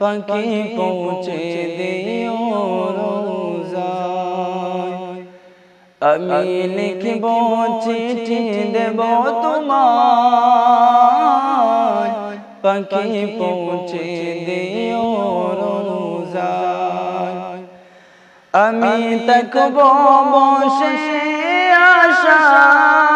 পাখি পৌঁছে দিও আমি লিখব চিঠি দেব তোমায় পাখি পৌঁছে দিও আমি তকব বসে আশায়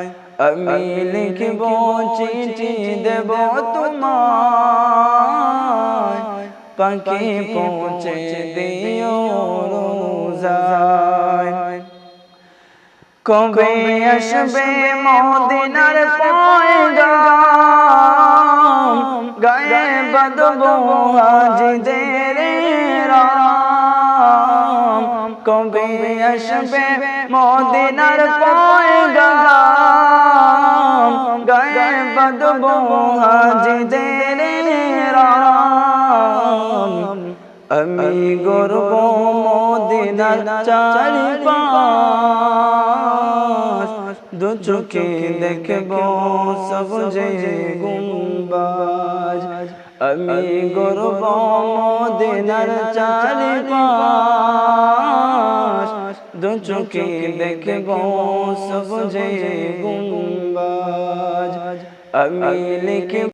আমি লিখব চিঠি দেব তোমায়। পাখি পৌঁছে দিও রোজায়। কবে আসবে মদিনার পয়গাম? গায়ে বদবো হাজিদের রাম। কবে আসবে মদিনার পয়গাম? হাজিদের আমি গর্ব মদিনার চারি পাশ দু চোখে দেখব সবজে গুম্বাজ। আমি গর্ব মদিনার চারি পাশ দু চোখে দেখব সবজে গুম্বাজ। আমি লিখব